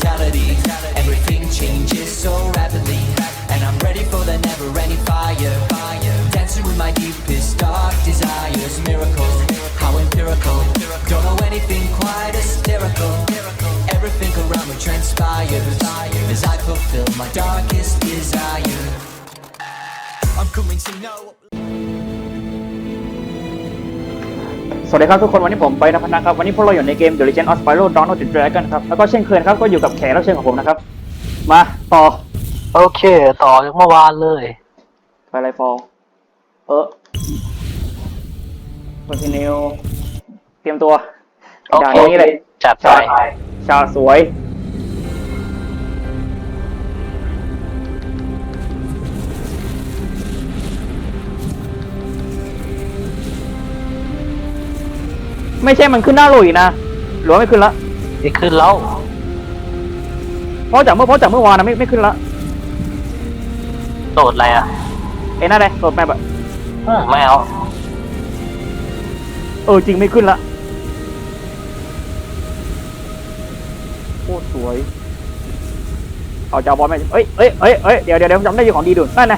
fatality. Everything changes so rapidly, and I'm ready for the never-ending fire. Dancing with my deepest dark desires, miracle, how empirical. Don't know anything quite hysterical. Everything around me transpires as I fulfill my darkest desire. I'm coming to สวัสดีครับทุกคนวันนี้ผมไปนะพนะครับ วันนี้พวกเราอยู่ในเกม The Legend of Spyro Dawn of the Dragon ครับ แล้วก็เช่นเคยครับก็อยู่กับแขกรับเชิญของผมนะครับ มาต่อ โอเค ต่อจากเมื่อวานเลย ไปไลฟอลเออ continue เตรียมตัวโอด่านเคนี้เลยจัดไปชาชาสวย ไม่ใช่มันขึ้นหน้าโหลอีกนะหรือว่าไม่ขึ้นละนี่ขึ้นแล้วเพราะจากเมื่อเพราะจากเมื่อวานนะไม่ไม่ขึ้นละโดดอะไรอะเอ้นั่นเลยโหลดแมปอะอืมไม่เอาเออจริงไม่ขึ้นละโคตรสวยเอาจะเอาบอลไหมเอ้ยเอ้ยเอ้ยเอ้ยเดี๋ยวเดี๋ยวเดี๋ยวจำได้อยู่ของดีดูนั่นไง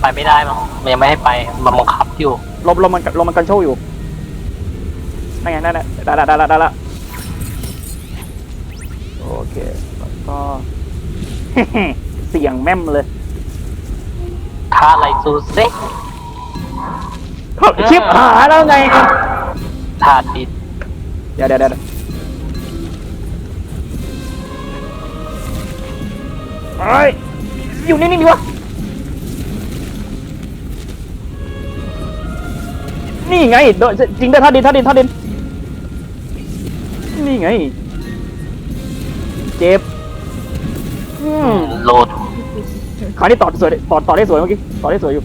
ไปไม่ได้มั้งมันยังไม่ให้ไปมันบังคับอยู่ลมลมมันลมมันกันโชว์อยู่ นั่นไงนั่นแหละได้ละได้ละได้ละโอเคแล้วก็ เสียงแม่มเลยท่าอะไรซูเซ็ชิปหายแล้วไงท่าดินเดี๋ยวเดี๋ยวเดี๋ยวเอ้ยอยู่นี่นี่ดีวะนี่ไงโดนจริงด้วยท่าดินท่าดินท่าดิน นี่ไง เจ็บอืมโหลดคราวนี้ต่อสวยต่อต่อได้สวยเมื่อกี้ต่อได้สวยอยู่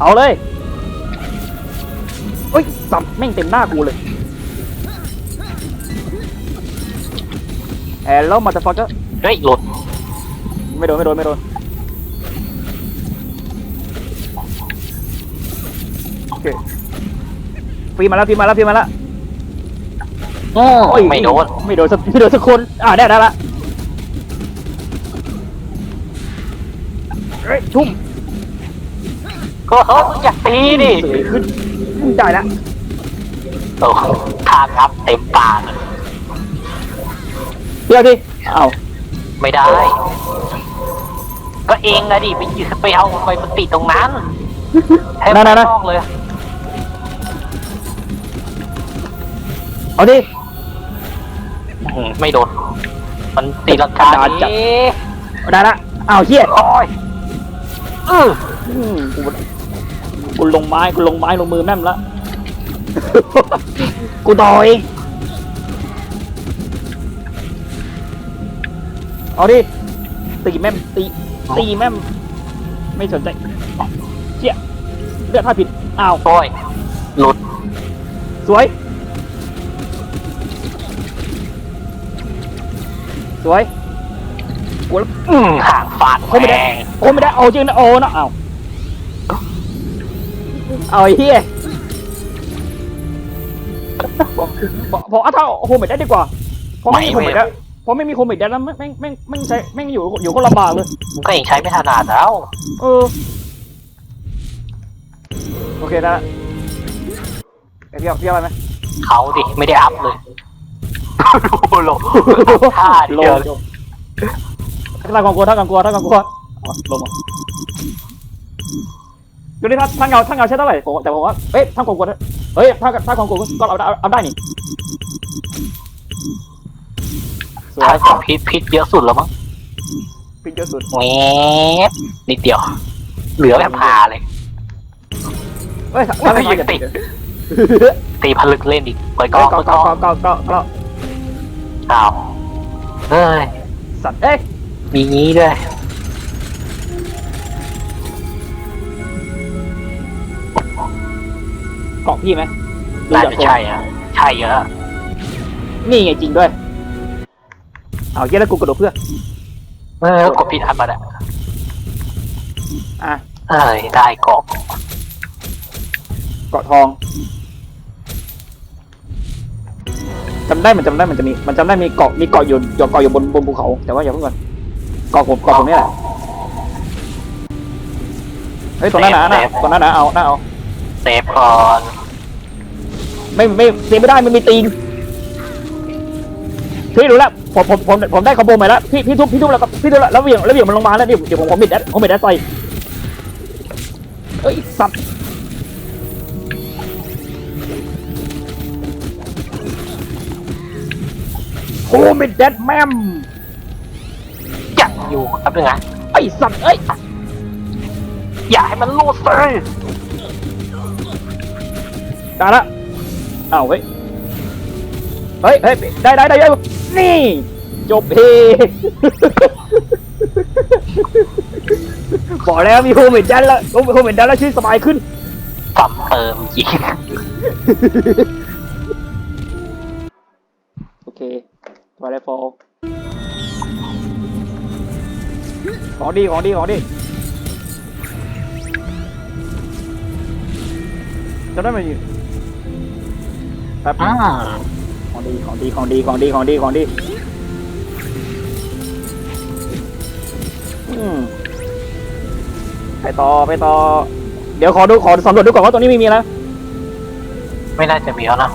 เอาเลยเฮ้ยสับแม่งเต็มหน้ากูเลยแอนแล้วมาจะฟักก็เฮ้ยโหลดไม่โดนไม่โดนไม่โดนโอเคฟีมาแล้วฟีมาแล้วฟีมาแล้วอืม โอ้ยไม่โดน ไม่โดนสักไม่โดนสักคน อ่าได้ได้ละเฮ้ยทุ่มก็เฮ้ยมึงอยากตีดิสวยขึ้นได้ละโอ้ทางงับเต็มปากเลยเดี๋ยวดิเอาไม่ได้ ก็เองนะดิไปยืนไปเอาไปมันติดตรงนั้นให้มันนอกเลยเอาดิ อืมไม่โดน มันตีลังกาด่าจัดดิได้ละเอาเฮียโอ้ยเอออืมกูกูลงไม้กูลงไม้ลงมือแม่มละ กูต่อยเอาดิตีแม่มตีตีแม่มไม่สนใจเชี่ยเลือดท่าผิดอ้าวโอ้ยหลุดสวย สวยกูแล้วอืมห่างฟาดโอ้ไม่ได้แม่งโอ้ไม่ได้โอ้จริงนะโอ้นะเอาเอาไอ้เฮียบอกบอกบอกเอาถ้าโฮมเมดได้ดีกว่าเพราะไม่มีโฮมเมดแล้วเพราะไม่มีโฮมเมดแล้วแม่งแม่งแม่งแม่งใช้แม่งอยู่อยู่ก็ลำบากเลย มันก็ยังใช้ไม่ถนัดแล้ว เออ โอเคได้ละไปเที่ยวเที่ยวไปไหมเขาดิ ไม่ได้อัพเลย โลงท่าลเดียวงถ้ากังกลัวถ้ากังกลัวถ้ากังกลัวอ๋อลงมาดูนี่ถ้าถ้าเงาถ้าเงาใช้เท่าไหร่ผมแต่ผมว่าเอ้ยถ้ากังกลัวเฮ้ยถ้าถ้ากังกลัวก็เอาเอาเอาได้นี่สวท่ายของพิษพิษเยอะสุดแล้วมั้งพิงเยอะสุดแงบนิดเดียว เหลือแบบพาเลย เฮ้ยเฮ้ยยังติด ตีผลึกเล่นอีกเปิดกก็ล้องก็เปิดกก็ล้องก็ก็ก็อ้าวเฮ้ยสัตว์เอ้ยมีงี้ด้วยเกาะพี่ไหมดูน่าจากจะทรงใช่อะใช่เยอะนี่ไงจริงด้วย เอาเยี่ยแล้วกูกระโดดเพื่อ เออกดผิดอันมาอะอะ เอ้ยได้กรอบเกาะทอง จำได้มันจำได้มันจะมีมันจำได้มีเกาะมีเกาะอยู่เกาะอยู่บนบนภูเขา แต่ว่าอย่าเพิ่งก่อนเกาะผมเกาะผมนี่แหละเฮ้ยตรงนั้นนะนะตรงนั้นนะเอาน่าเอาเซฟก่อนไม่ไม่เสียไม่ได้ไม่มีตีนพี่รู้แล้วผมผมผมผมได้คอมโบใหม่แล้วพี่พี่ทุบพี่ทุบแล้วก็พี่ทุบแล้วแล้วเหวี่ยงแล้วเหวี่ยงมันลงมาแล้วเดี๋ยวเดี๋ยวผมผมบิดแดดผมบิดแดดใส่เอ้ยสัตว์ โอ้บิดแดดแม่มจักอยู่แป๊บนึงนะไอ้สัตว์เอ้ยอย่าให้มันรูดเลยได้ละอ้าวเฮ้ยเฮ้ยเฮ้ยได้ได้ได้ได้นี่ จบเพบอกแล้วมีโฮมเมดดันแล้วโฮมเมดดันแล้วชีวิตสบายขึ้นซ้ำเติมจริง ฟอของดีของดีของดีจำได้ไหมอยู่แป๊บนึอ่างของดีของดีของดีของดีของดีของดีอืมไปต่อไปต่อ เดี๋ยวขอดูขอสำรวจดูก่อนว่าตรงนี้ไม่มีแล้วไม่น่าจะมีแล้วนะ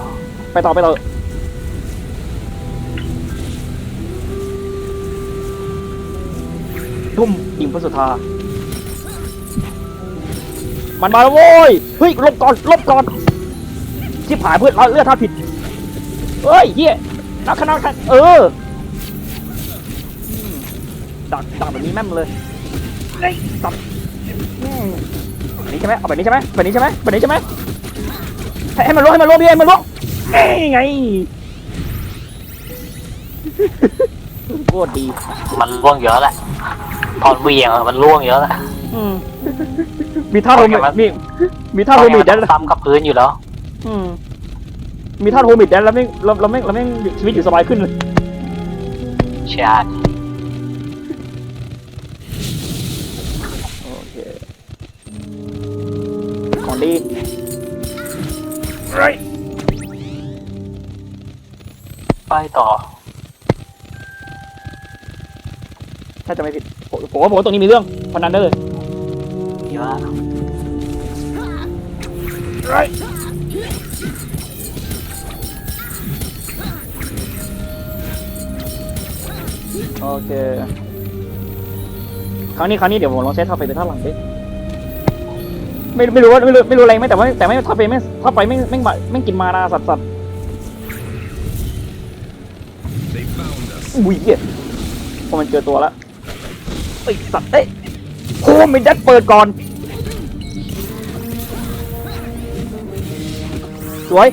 ไปต่อไปต่อ ทุ่มยิงพระสุธา มันมาแล้วโว้ย เฮ้ยลบก่อนลบก่อนชิบหายเพื่อนเราเลือดท่าผิด เฮ้ยเฮียนักขนาดกันเออ ดักดักแบบนี้แม่มเลยเฮ้ยสับอืมแบบนี้ใช่ไหมเอาแบบนี้ใช่ไหมแบบนี้ใช่ไหมแบบนี้ใช่ไหมให้ให้มันล่วงให้มันล่วงพี่ให้มันล่วงนี่ไงโคตรดี มันล่วงเยอะแหละ ตอนเหวียงอะมันล่วงเยอะแหละอืม มีท่าโฮมิดมีมีท่าโฮมิดแดนนซ้ำกับพื้นอยู่แล้ว อืม มีท่าโฮมิดแดนแล้วไม่เราเราไม่เราไม่ชีวิตอยู่สบายขึ้นเลยใช่โอเคของดีไรไปต่อ ถ้าจะไม่ผิด ผมผมว่าผมว่าตรงนี้มีเรื่องพนันได้เลยเยอะไรโอเคครั้งนี้ครั้งนี้เดี๋ยวผมลองใช้ท่าไฟเป็นท่าหลังดิไม่ไม่รู้ว่าไม่รู้ไม่รู้อะไรไหมแต่ว่าแต่ไม่ท่าไฟไม่ท่าไฟไม่ไม่ไม่ไม่กินมานาสัตว์สัตว์ They found us. อุ้ยเหี้ยพอมันเจอตัวแล้ว ไอ้ยสัตว์เอ้ยโคมิดัดเปิดก่อน สวย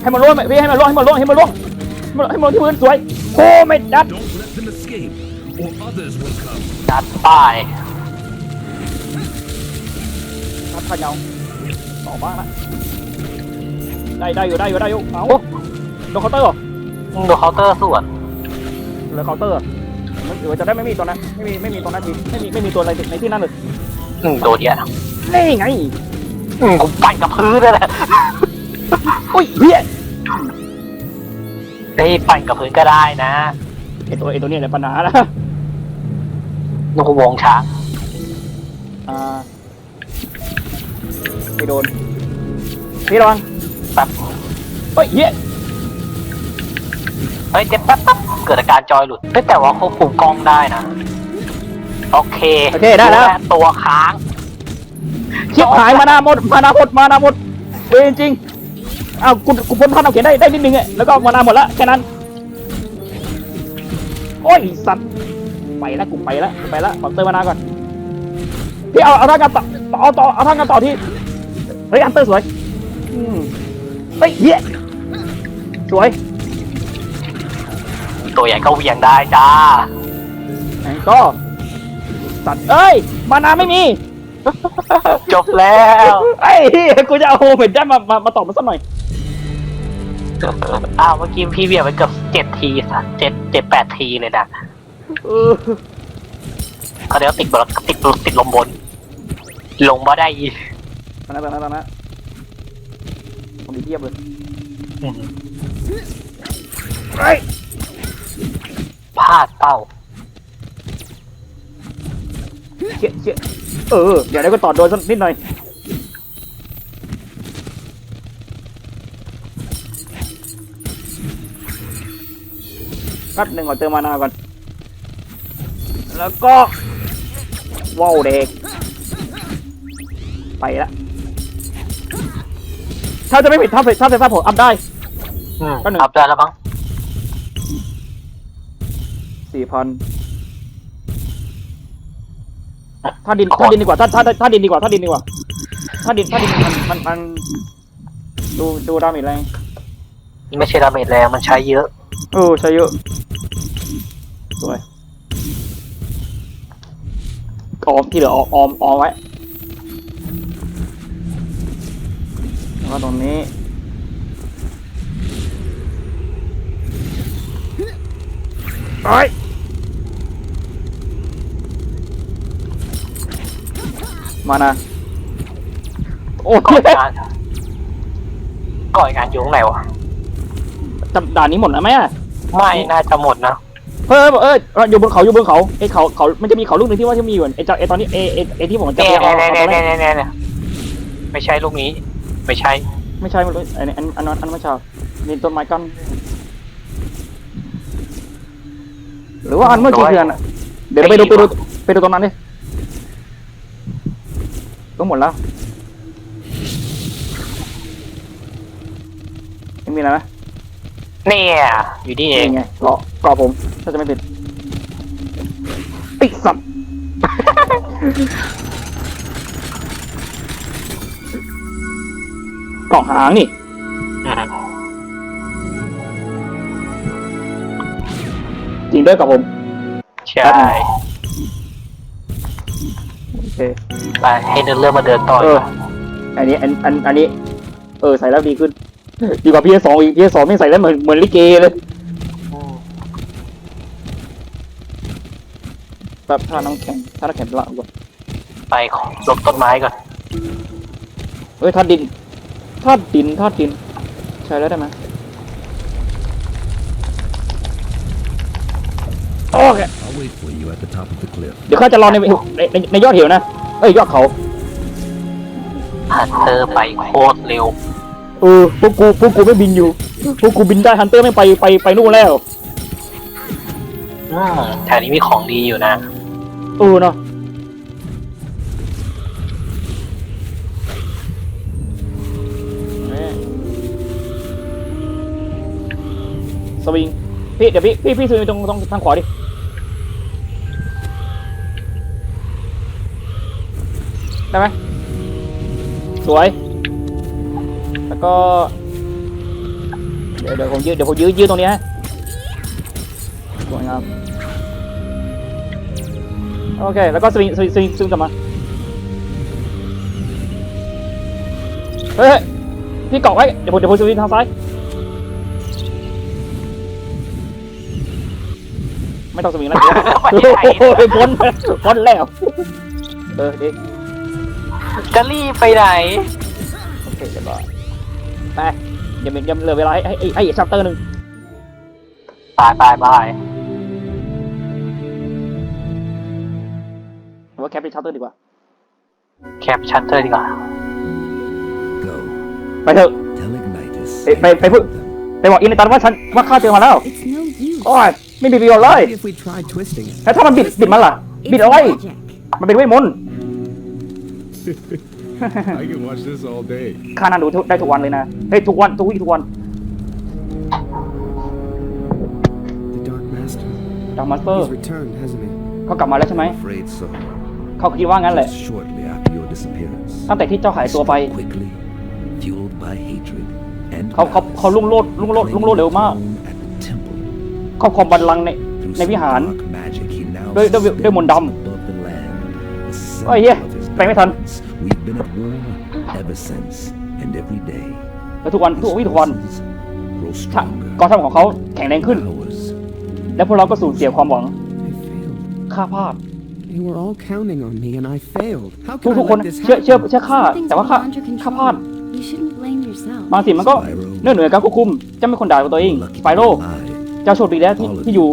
ให้มันล่วงไหมพี่ให้มันล่วงให้มันล่วงให้มันล่วงให้มันให้มันล่วงที่พื้นสวยโคมิดัด Don't let them escape, or others will come. จัดป้ายทัดขยาวต่อบ้างละได้ได้อยู่ได้อยู่ได้อยู่เอาโดนเคาน์เตอร์เหรอ ดูเคาน์เตอร์ส่วนเหลือเคาน์เตอร์มันหรือว่าจะได้ไม่มีตัวนั้นไม่มีไม่มีตัวนั้นทีไม่มีไม่มีตัวอะไรในที่นั่นเลยอืมโดนเยอะนี่ไงอืมผมปั่นกับพื้นนั่นแหละอุ้ยเฮียเฮ้ยปั่นกับพื้นก็ได้นะไอตัวไอตัวนี้แหละปัญหานะนกวงช้างอ่าไม่โดนพี่ระวังแป๊บเฮ้ยเฮีย เฮ้ยเจ็บแป๊บแป๊บเกิดอาการจอยหลุดเฮ้ยแต่ว่าควบคุมกล้องได้นะ โอเคโอเคได้แล้ว ตัวค้างชิบหายมานาหมดมานาหมดมานาหมดเวรจริงอ้าวกูกูพ้นท่านเอาเขียนได้ได้นิดนึงอะแล้วก็มานาหมดละแค่นั้นโอ้ยสัตว์ไปแล้วกูไปแล้วกูไปแล้วขอเติมมานาก่อนพี่เอาเอาท่ากันต่อเอาต่อเอาท่ากันต่อที่เฮ้ยอันเตอร์สวยอืมเฮ้ยเฮียสวย ตัวใหญ่ก็เหวียงได้จ้าไหนก็สัตว์เอ้ย มานาไม่มีจบแล้วไอ้เหี้ยกูจะเอาโฮมเมดได้มามามาตอบมาสักหน่อยอ้าวเมื่อกี้พี่เบียร์ไปเกือบเจ็ดทีสัตว์เจ็ดเจ็ดแปดทีเลยนะเออเขาเดี๋ยวติดบนติดติดลมบน ลงมาได้อีกตอนนั้นตอนนั้นตอนนั้นพียบเลยอืมเฮ้ย พลาดเป้าเชี่ยเชี่ยเออ เดี๋ยวเดี๋ยวก็ต่อโดนสักนิดหน่อยนัดหนึ่งขอเติมมานาก่อน แล้วก็ว้าวเด็ก ไปละ ถ้าจะไม่ผิดถ้าไฟถ้าไฟฟ้าผมอัพได้ อืมก็หนึ่งอัพได้แล้วมั้ง สี่พันถ้าดินถ้าดินดีกว่าถ้าถ้าถ้าดินดีกว่าถ้าดินดีกว่าถ้าดินถ้าดินมันมันมันดูดูดาเมจแรงไม่ใช่ดาเมจแรงมันใช้เยอะเออใช้เยอะสวยออมที่เหลือออมออมออมไว้แล้วก็ตรงนี้ไอ้ มานะโอ้ก่อยยงานก่อยงานอยู่ข้างไหนวะจำด่านนี้หมดแล้วไหมอะไม่น่าจะหมดนะเฮ้ยเอ้ยเอ้ยอยู่บนเขาอยู่บนเขาไอ้เขาเขามันจะมีเขาลูกหนึ่งที่ว่าจะมีอยู่ไอ้เจ้าไอ้ตอนนี้ไอ้ไอ้ไอ้ที่ผมจะเนี่ยไปเอาเนี่ยเอาเนี่ยตอนแรเนี่ยกเนี่ยเนี่ยไม่ใช่ลูกนี้ ไม่ใช่ ไม่ใช่ไม่รู้อันนี้อันอันนั้นอันนั้นไม่ใช่นี่ต้นไม้กั้นหรือว่าอันเมื่อกี้คืออันน่ะเดี๋ยวไปดูไปดูไปดูตรงนั้นดิ ต้องหมดแล้วยังมีอะไรไหมเนี่ย อยู่นี่เองนี่ไงรอกรอบผม ถ้าจะไม่ผิดไอ้สัตว์กล่องหางนี่อืมจริงด้วยกับผม ใช่ โอเคไปให้เดินเรื่องมาเดินต่อเอออันนี้อันอันอันนี้ เออใส่แล้วดีขึ้น ดีกว่าพีเอสองอีกพีเอสองไม่ใส่แล้วเหมือนเหมือนลิเกเลยแบบถ้าน้ำแข็งถ้าน้ำแข็งละก่อนไปหลบต้นไม้ก่อนเอ้ยถ้าดินถ้าดินถ้าดิน ใช้แล้วได้ไหมโอเค I'll wait for you at the top of the cliff. เดี๋ยวข้าจะรอในในในในยอดเหวนะ เอ้ยยอดเขา ฮันเตอร์ไปโคตรเร็ว เออพวกกูพวกกูไม่บินอยู่พวกกูบินได้ฮันเตอร์ไม่ไปไปไปนู่นแล้ว อืมแถวนี้มีของดีอยู่นะ เออเนาะสวิงพี่เดี๋ยวพี่พี่พี่สวิงตรงตรงทางขวาดิ ได้ไหมสวย แล้วก็ เดี๋ยวเดี๋ยวผมยืดเดี๋ยวผมยืดยืดตรงนี้ฮะสวยงามโอเค แล้วก็สวิงสวิงสวิงสวิงกลับมา เฮ้ยเฮ้ยพี่เกาะไว้เดี๋ยวผมเดี๋ยวผมสวิงทางซ้ายไม่ต้องสวิงแล้วไม่ได้โอ้โหพ้นพ้นแล้ว เออดี จะรีบไปไหนโอเคเรียบร้อยไปอย่ามีอย่าเหลือเวลาให้ให้ให้อีกชัปเตอร์หนึ่งตายตายบายผมว่าแคปเป็นชัปเตอร์ดีกว่า แคปชัตเตอร์ดีกว่า Go. ไปเถอะ Tell Ignitus. Hey, hey, hey, put- ไปบอกอินในตันว่าฉันว่าข้าเจอมาแล้ว It's no use. โอ้ยไม่มีประโยชน์เลย if we try twisting it. แล้วถ้ามันบิดบิดมันล่ะ บิดเอะไรมันเป็นเวทมนต์ I can watch this all day. ข้านั่งดูทุกได้ทุกวันเลยนะเฮ้ยทุกวันทุกวี่ทุกวัน The Dark Master. ดังมาสเตอร์ He's returned, hasn't he? เขากลับมาแล้วใช่ไหม Afraid so. เขาคิดว่างั้นแหละ Just shortly after your disappearance. ตั้งแต่ที่เจ้าหายตัวไป Quickly, fueled by hatred and เขาเขา malice, เขาลุ่งโลดลุ่งโลดลุ่งโลดเร็วมาก claimed the throne at the temple. เขาครองบัลลังก์ใน Through ในวิหาร some dark magic, he now ด้วยด้วยด้วยมนต์ดำ stands above the land, the โอ้ยเหี้ย symbol of his ไปไม่ทัน dominance. We've been at war ever since, and every day แล้วทุกวันทุกวี่ทุกวัน forces grow ถ้า stronger. กองทัพของเขาแข็งแรงขึ้น Ours และพวกเราก็สูญเสียความหวัง I failed. ข้าพลาด They were all counting on me and I failed. How ทุ could ก I ทุกคน let this เชื่อเชื่อ happen? เชื่อข้าแต่ว่าข้า Something's beyond your ข้าพลาด control. You shouldn't blame yourself. บางสิ่งมันก็เนื่องเหนือการควบคุมเจ้าไม่ควรด่าตัวเอง Lucky ไฟโร alive. เจ้าโชคดีแล้วที่ที่อยู่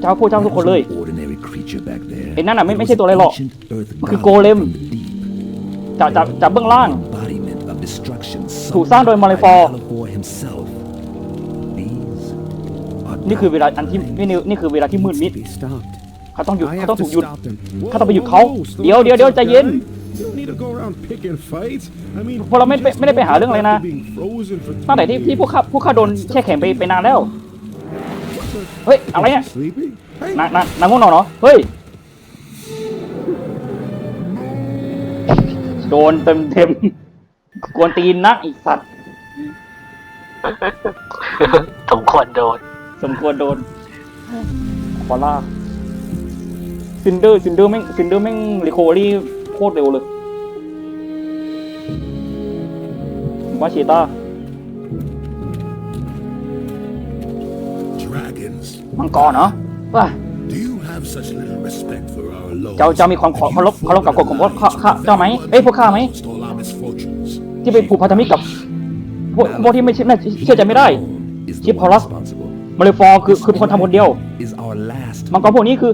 เจ้าพวกเจ้าทุกคนเลย No ordinary creature back there. ไอ้นั่นน่ะไม่ไม่ใช่ตัวอะไรหรอก Ancient earth มันคือ god โกเลม from the deep. จากจากจากเบื้องล่าง Embodiment of destruction ถูกสร้างโดย summoned by Malefor Malefor himself. These are นี่คือเวลาอันที่นี่นี่นี่คือเวลาที่มืดมิด Be stopped. เขาต้องหยุด I เขา have ต้อง to ถูกหยุด stop them. ข้าต้องไปหยุดเขา Whoa, slow เดี๋ยวเดี๋ยวเดี๋ยว down, ใจเย็น guy. You don't need to go around picking fights. I mean, พวกเราไม่ไม่ไม่ได้ไปหาเรื่องอะไรนะ being frozen for ตั้งแต่ที่ three ที่พวก years. ข้าพวกข้าโดนแช่แข็งไปไปนานแล้ว เฮ้ยอะไรเนี่ย Sleepy? Hey, นางนางนางง่วงนอนเหรอเฮ้ย โดนเต็มเต็มๆกวนตีนนักไอีสัตว์ สมควรโดนสมควรโดนคอล่าซินเดอร์ซินเดอร์แม่งซินเดอร์แม่งรีโคเวอรี่โคตรเร็วเลยว่าชีต้า Dragons, มังกรเนาะว่า เจ้าเจ้ามีความเคารพเคารพกับกฎของพวกข้าข้าเจ้าไหมเอ้ยพวกข้าไหม Lost all our misfortunes. ที่ไปผูกพันธมิตรกับพวกพวกที่ไม่เชื่อน่าเชื่อใจไม่ได้ is the Chip one Horus responsible. มาเลฟอร์คือคือคนทำคนเดียว Is our last มังกรพวกนี้คือ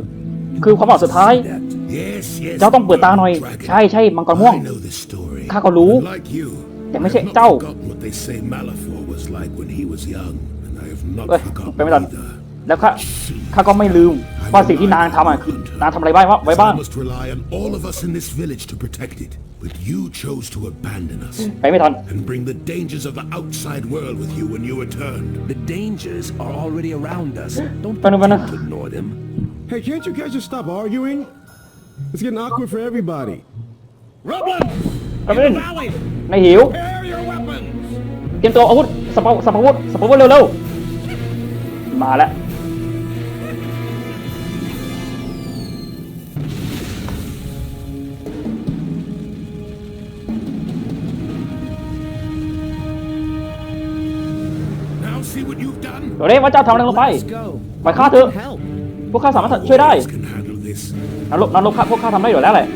คือความหวังสุดท้าย that Yes, yes. เจ้าต้องเปิดตาหน่อย Dragon. ใช่ใช่มังกรม่วง I know this story. ข้าก็รู้ And Like you. แต่ไม่ใช่ I have not เจ้า forgotten what they say Malifaux was like when he was young, and I have not เอ้ย forgotten ไปไม่ทัน either. แล้วข้าข้าก็ไม่ลืมว่าสิ่งที่นางทำอะคือนางทำอะไรไว้ไว้บ้าง I must rely on all of us in this village to protect it, but you chose to abandon us ไปไม่ทัน and bring the dangers of the outside world with you when you returned. the dangers are already around us. Don't ไปนึงไปนึง pretend to ignore them. hey, can't you guys just stop arguing? It's getting awkward for everybody. ไปไม่ทันในหิวเตรียมตัวอาวุธสปาสปาวุธสปาวุธเร็วๆมาแล้ว เดี๋ยวเรียกว่าเจ้าทำอะไรลงไป Let's go. ไปฆ่าเถอะ Help. พวกข้าสามารถช่วยได้ Can handle this. นรกนรกข้าพวกข้าทำได้อยู่แล้วแหละ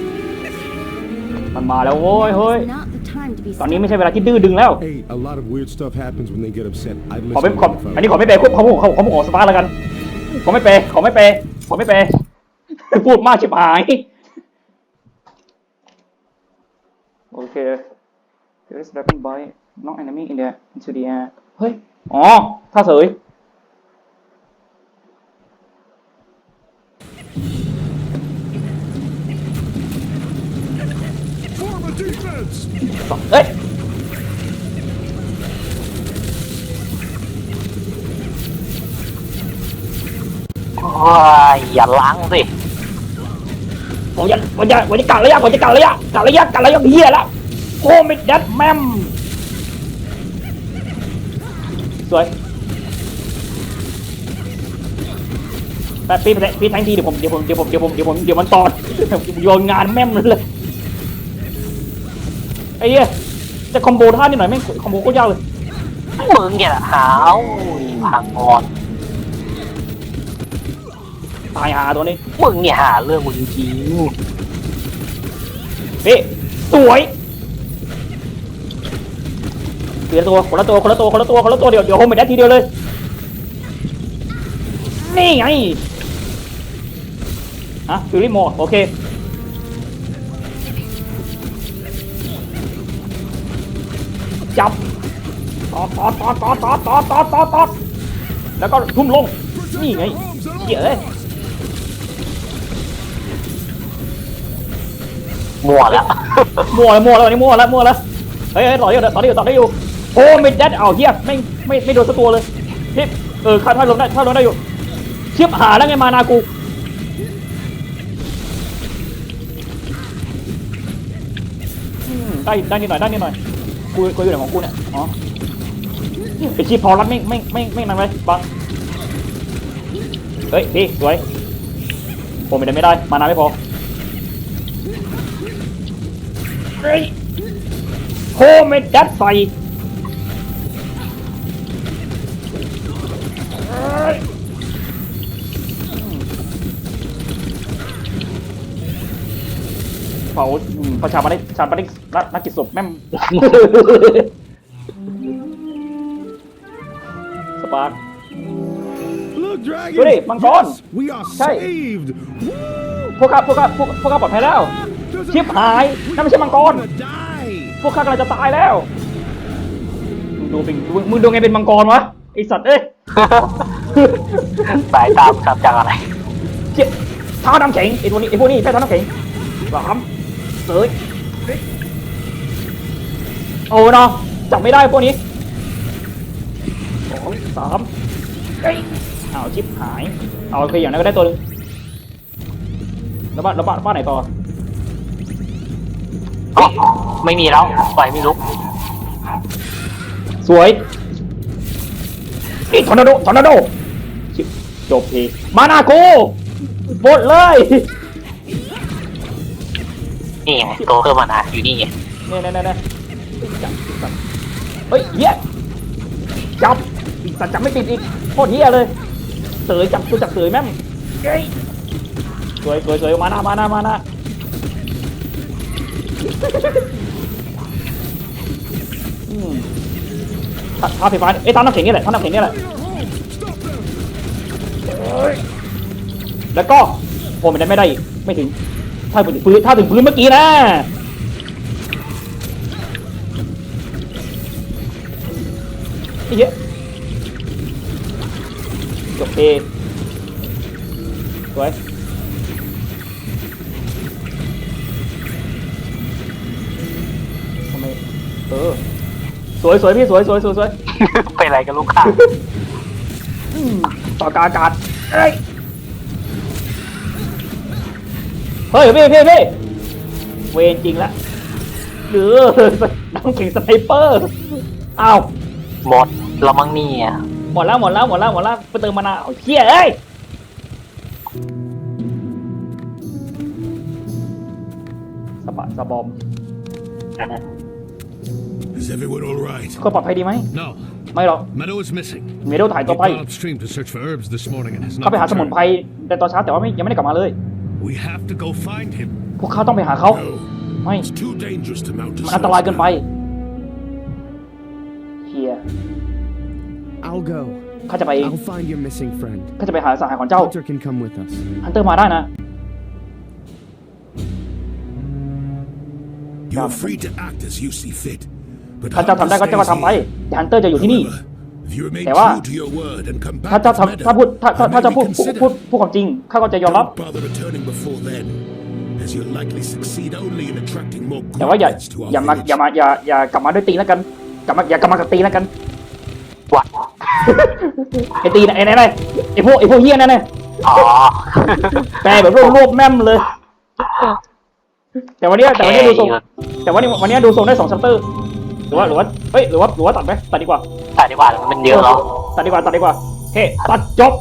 มันมาแล้วโว้ยเฮ้ย It's not the time to be ตอนนี้ไม่ใช่เวลาที่ดื้อดึงแล้ว Hey, a lot of weird stuff happens when they get upset. I'd ขอไม่ listen ขอ to them if I อันนี้ขอไม่เปย์ขอขอขอขอสปาร์แล้วกันขอไม่เปย์ขอไม่เปย์ขอไม่เปย์พูดมากชิบหายโอเค There is rapid by knock enemy in the into the air เฮ้ย อ๋อท่าเสย เอ้ยว้ายอย่าล้างสิผมจะผมจะผมจะกัดระยะผมจะกัดระยะกัดระยะกัดระยะเฮียแล้วโอ้ไม่ดัดแมมสวยแป๊บพี่พี่แทงทีเดี๋ยวผมเดี๋ยวผมเดี๋ยวผมเดี๋ยวผมเดี๋ยวผมเดี๋ยวมันตอนโยนงานแม่มเลย ไอ้เหี้ยจะคอมโบท่านี่หน่อยแม่งคอมโบโคตรยากเลยมึงอย่าหาวพังงอนตายหาตัวนี้มึงเนี่ยหาเรื่องมึงจริงพี่สวยเปลี่ยนตัวคนละตัวคนละตัวคนละตัวคนละตัวเดี๋ยวเดี๋ยวโฮมไปได้ทีเดียวเลยนี่ไงฮะฟิลลิ่โมโอเค จับตอดตอดตอดตอดตอดตอดตอดตอดตอดแล้วก็ทุ่มลง นี่ไงเหี้ยเอ้ยมัวแล้วมั่วแล้วมั่วแล้วอันนี้มั่วแล้วมั่วแล้วเฮ้ยเฮ้ยต่อได้อยู่ต่อได้อยู่ต่อได้อยู่โอ้ไม่แดดเอาเฮียไม่ไม่ไม่โดนสักตัวเลยทิปเออข้าท่าลงได้ท่าลงได้อยู่เชียบหาแล้วไงมานากูอืมได้ได้นิดหน่อยได้นิดหน่อย กูกูอยู่ไหนของกูเนี่ย อ๋อไอชีพพอรัดไม่ไม่ไม่ไม่มันไหมบัง เฮ้ยพี่สวยผมไม่ได้ไม่ได้ มานาไม่พอ เฮ้ยโคเมดดัดไเผาประชาปนิชาปนิรัฐนักกิจศพแม่มสปาร์คดูดิมังกรใช่พวกข้าพวกข้าพวกข้าปลอดภัยแล้วชิปหายนั่นไม่ใช่มังกรพวกข้ากำลังจะตายแล้วมึงดูเป็นมึงมึงดูไงเป็นมังกรวะไอสัตว์เอ้ยสายตามครับจากอะไรเชี่ยเท้าน้ำแข็งไอตัวนี้ไอ้พวกนี้แค่เท้าน้ำแข็งสาม เสยโอ้เนาะจับไม่ได้พวกนี้สองสามเอ้ยเอาชิบหาย เอาโอเคอย่างนั้นก็ได้ตัวหนึงแล้วบ้านแล้วบ้านบ้านไหนต่ออ๋อไม่มีแล้วปล่อยไม่ลุกสวยนี่ทอร์นาโดทอร์นาโดชิบจบทีมานาโกหมดเลย นี่ไงตัวเพิ่มมานะอยู่นี่ไงเนี่ยเนี่ยเนี่ยจับจับเฮ้ยเฮียจับอีกสัตว์จับไม่ติดอีกโคตรเฮียเลยเสยจับตัวจับเสยแม่งเฮ้ยสวยสวยสวยมาหน้ามาหน้ามาหน้าอืมท่าท่าไฟฟ้าเอ้ยท่าน้ำแข็งนี่แหละท่าน้ำแข็งนี่แหละเอ้ยแล้วก็โอ้ไม่ได้ไม่ได้อีกไม่ถึง ถ้าถึงพื้นถ้าถึงพื้นเมื่อกี้นะไอ้เหี้ยจบเอสวยทำไมเออสวยสวยพี่สวยสวยสวยสวยไปอะไรกับลูกค้าอืมต่อกลางอากาศเอ้ย เฮ้ยพี่พี่พี่เวรจริงละหรือน้ำแข็งสไนเปอร์อ้าวหมดแล้วมั้งนี่อะหมดแล้วหมดแล้วหมดแล้วหมดแล้วไปเติมมานาเอาเชี่ยเอ้ยสะบะสะบอม Is everyone all right? ก็ปลอดภัยดีไหม No, ไม่หรอก Meadow is missing. เมโดถ่าย He'd ตัวไป gone upstream to search for herbs this morning and has เขา not ไปหาสมุนไพร returned. แต่ตอนเช้าแต่ว่าไม่ยังไม่ได้กลับมาเลย We have to go find him. พวกเขาต้องไปหาเขา No, ไม่ it's too dangerous to mount a มันอันตรายเกินไป search เฮีย I'll go. ข้าจะไปเอง I'll find your missing friend. ข้าจะไปหาสหายของเจ้า Hunter can come with us. ฮันเตอร์มาได้นะ You are free to act as you see fit. But ถ้าเจ้าทำได้ก็เจ้าก็ทำไป Hunter แต่ฮันเตอร์จะอยู่ที่นี่ However, if you remain แต่ว่า true to your word and come ถ้า back เจ้า with ทำ Meadow, ถ้าพูดถ้าถ้า I ถ้า may เจ้าพูด reconsider. พูดพูดความจริงข้าก็จะยอมรับ Don't bother returning before then, as you'll likely succeed only in attracting more แต่ว่าอย่า grognards to our อย่ามา village. อย่ามาอย่าอย่ากลับมาด้วยตีนแล้วกันกลับมาอย่ากลับมากับตีนแล้วกันวัดไอตีนไอ้ไหนไหนไอพวกไอพวกเฮี้ยนั่นน่ะอ๋อแปลแบบรวบรวบแม่มเลย แต่วันเนี้ยแต่วันเนี้ยดูทรงแต่วันนี้วันเนี้ยดูทรงได้สองชัปเตอร์ หรือว่าหรือว่าเฮ้ยหรือว่าหรือว่าตัดไหมตัดดีกว่าแต่ดีกว่ามันเยอะแล้วตัดดีกว่าตัดดีกว่าเฮ้ตัดจบ